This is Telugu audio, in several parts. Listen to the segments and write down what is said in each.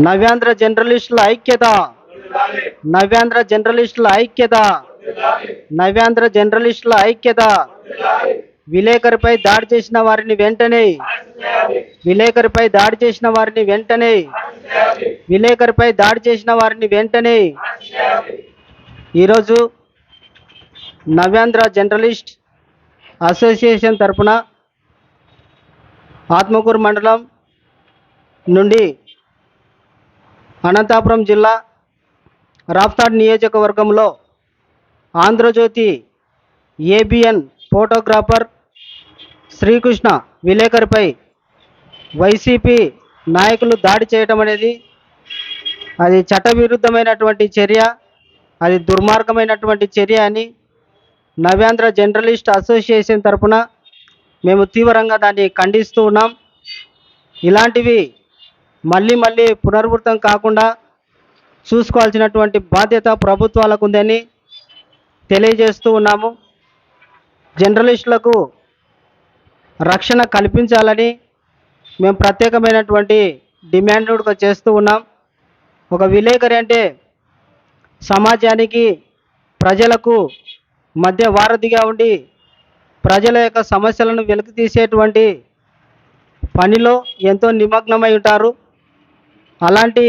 నవ్యాంధ్ర జర్నలిస్టుల ఐక్యత. నవ్యాంధ్ర జర్నలిస్టుల ఐక్యత. నవ్యాంధ్ర జర్నలిస్టుల ఐక్యత. విలేకరిపై దాడి చేసిన వారిని వెంటనే. విలేకరిపై దాడి చేసిన వారిని వెంటనే. విలేకరిపై దాడి చేసిన వారిని వెంటనే. ఈరోజు నవ్యాంధ్ర జర్నలిస్ట్ అసోసియేషన్ తరఫున ఆత్మకూరు మండలం నుండి అనంతపురం జిల్లా రాప్తాడ్ నియోజకవర్గంలో ఆంధ్రజ్యోతి ఏబిఎన్ ఫోటోగ్రాఫర్ శ్రీకృష్ణ విలేకరిపై వైసీపీ నాయకులు దాడి చేయటం అనేది అది చట్టవిరుద్ధమైనటువంటి చర్య అది దుర్మార్గమైనటువంటి చర్య అని నవ్యాంధ్ర జర్నలిస్ట్ అసోసియేషన్ తరపున మేము తీవ్రంగా దాన్ని ఖండిస్తూ ఉన్నాం. ఇలాంటివి మళ్ళీ మళ్ళీ పునరావృతం కాకుండా చూసుకోవాల్సినటువంటి బాధ్యత ప్రభుత్వాలకు ఉందని తెలియజేస్తూ ఉన్నాము. జర్నలిస్టులకు రక్షణ కల్పించాలని మేము ప్రత్యేకమైనటువంటి డిమాండ్ కూడా చేస్తూ ఉన్నాం. ఒక విలేకరి అంటే సమాజానికి ప్రజలకు మధ్య వారధిగా ఉండి ప్రజల యొక్క సమస్యలను వెలికి తీసేటువంటి పనిలో ఎంతో నిమగ్నమై ఉంటారు. అలాంటి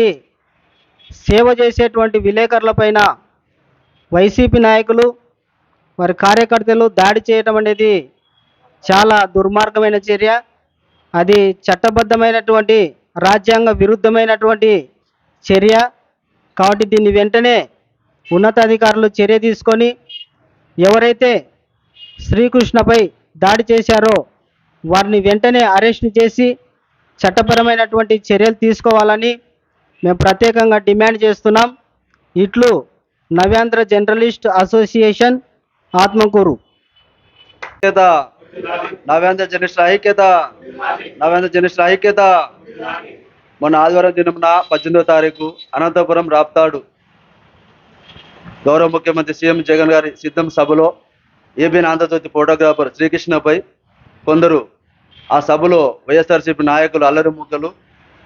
సేవ చేసేటువంటి విలేకరులపైన వైసీపీ నాయకులు వారి కార్యకర్తలు దాడి చేయటం అనేది చాలా దుర్మార్గమైన చర్య. అది చట్టబద్ధమైనటువంటి రాజ్యాంగ విరుద్ధమైనటువంటి చర్య. కాబట్టి దీన్ని వెంటనే ఉన్నతాధికారులు చర్య తీసుకొని ఎవరైతే శ్రీకృష్ణపై దాడి చేశారో వారిని వెంటనే అరెస్ట్ చేసి చట్టపరమైనటువంటి చర్యలు తీసుకోవాలని మేము ప్రత్యేకంగా డిమాండ్ చేస్తున్నాం. ఇట్లు Navyandhra journalist association Atmakur. Navyandhra journalist ఐక్యత నవ్యాంధ్ర జర్నలిస్ట్ ఐక్యత. మొన్న ఆదివారం దినమున పద్దెనిమిదో తారీఖు అనంతపురం రాప్తాడు గౌరవ ముఖ్యమంత్రి సీఎం జగన్ గారి సిద్ధం సభలో ఏబిఎన్ ఆంధ్రజ్యోతి ఫోటోగ్రాఫర్ శ్రీకృష్ణపై కొందరు ఆ సభలో వైఎస్ఆర్సీపీ నాయకులు అల్లరి ముక్కలు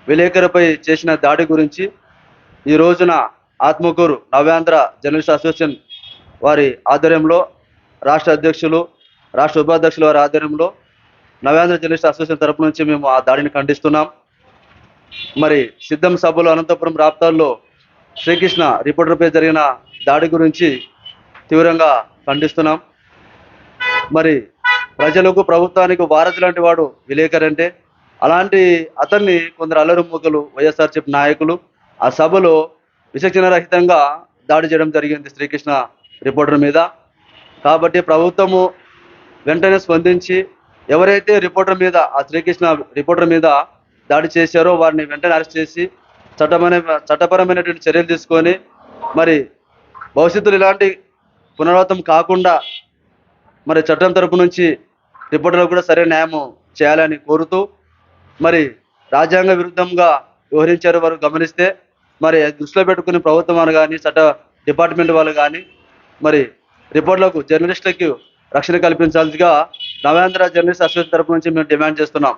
విలేకరుపై చేసిన దాడి గురించి ఈ రోజున ఆత్మకూరు నవ్యాంధ్ర జర్నలిస్ట్ అసోసియేషన్ వారి ఆధ్వర్యంలో రాష్ట్ర అధ్యక్షులు రాష్ట్ర ఉపాధ్యక్షుల వారి ఆధ్వర్యంలో నవ్యాంధ్ర జర్నలిస్ట్ అసోసియేషన్ తరపు నుంచి మేము ఆ దాడిని ఖండిస్తున్నాం. మరి సిద్ధం సభలో అనంతపురం రాప్తాల్లో శ్రీకృష్ణ రిపోర్టర్పై జరిగిన దాడి గురించి తీవ్రంగా ఖండిస్తున్నాం. మరి ప్రజలకు ప్రభుత్వానికి వారధి లాంటి వాడు విలేకరు అంటే అలాంటి అతన్ని కొందరు అల్లరి వైఎస్ఆర్ చెప్పిన నాయకులు ఆ సభలో విచక్షణ రహితంగా దాడి చేయడం జరిగింది శ్రీకృష్ణ రిపోర్టర్ మీద. కాబట్టి ప్రభుత్వము వెంటనే స్పందించి ఎవరైతే రిపోర్టర్ మీద ఆ శ్రీకృష్ణ రిపోర్టర్ మీద దాడి చేశారో వారిని వెంటనే అరెస్ట్ చేసి చట్టమైన చట్టపరమైనటువంటి చర్యలు తీసుకొని మరి భవిష్యత్తులో ఇలాంటి పునరావృతం కాకుండా మరి చట్టం తరపు నుంచి రిపోర్టర్లకు కూడా సరైన న్యాయం చేయాలని కోరుతూ మరి రాజ్యాంగ విరుద్ధంగా వ్యవహరించారు వారు గమనిస్తే మరి దృష్టిలో పెట్టుకుని ప్రభుత్వం వాళ్ళు కానీ చట్ట డిపార్ట్మెంట్ వాళ్ళు కానీ మరి రిపోర్ట్లకు జర్నలిస్టులకు రక్షణ కల్పించాల్సిగా నవేంద్ర జర్నలిస్ట్ అసోసియేషన్ తరపు నుంచి మేము డిమాండ్ చేస్తున్నాం.